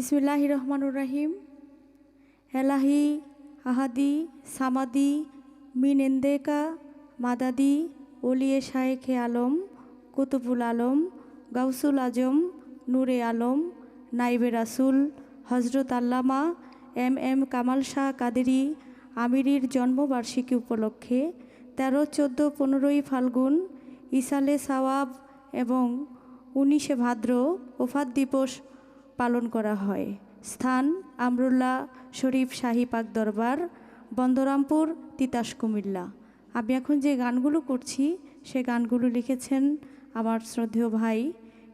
বিসমিল্লাহ রহমানুর রাহিম। এলাহি, আহাদি, সামাদি মিনেন্দেকা মাদাদি, ওলিয়ে শায়েখে আলম, কুতুবুল আলম, গাউসুল আজম, নূরে আলম, নাইবে রাসুল হজরত আল্লামা এম এম কামাল শাহ কাদেরি আমিরির জন্মবার্ষিকী উপলক্ষে তেরো, চোদ্দ, পনেরোই ফাল্গুন ইসালে সাওয়াব এবং উনিশে ভাদ্র ওফাত দিবস পালন করা হয়। স্থান, আমরুল্লাহ শরীফ শাহী পাক দরবার, বন্দরামপুর, তিতাস কুমিল্লা। আমি এখন যে গানগুলো করছি, সে গানগুলো লিখেছেন আমার শ্রদ্ধেয় ভাই,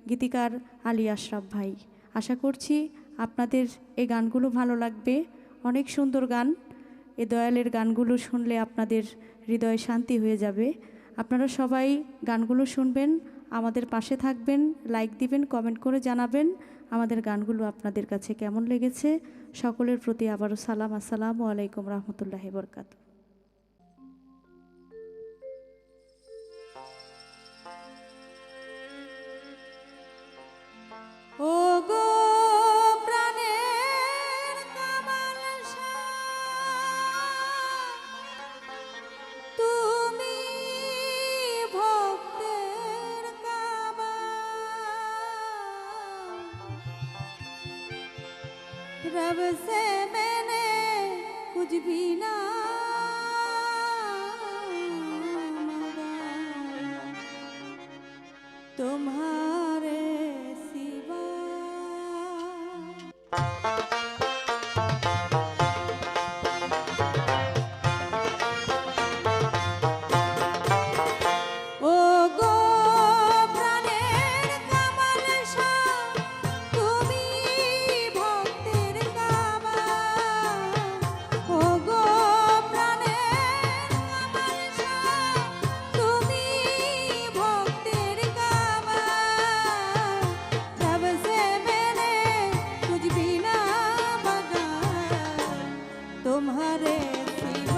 গীতিকার আলী আশরাফ ভাই। আশা করছি আপনাদের এই গানগুলো ভালো লাগবে। অনেক সুন্দর গান। এ দয়ালের গানগুলো শুনলে আপনাদের হৃদয়ে শান্তি হয়ে যাবে। আপনারা সবাই গানগুলো শুনবেন। আমাদের পাশে থাকবেন লাইক দিবেন কমেন্ট করে জানাবেন। আমাদের গানগুলো আপনাদের কাছে কেমন লেগেছে? সকলের প্রতি আবারও সালাম, আসসালামু আলাইকুম রহমতুল্লাহ বরকাত। रब से मैंने कुछ भी ना হারে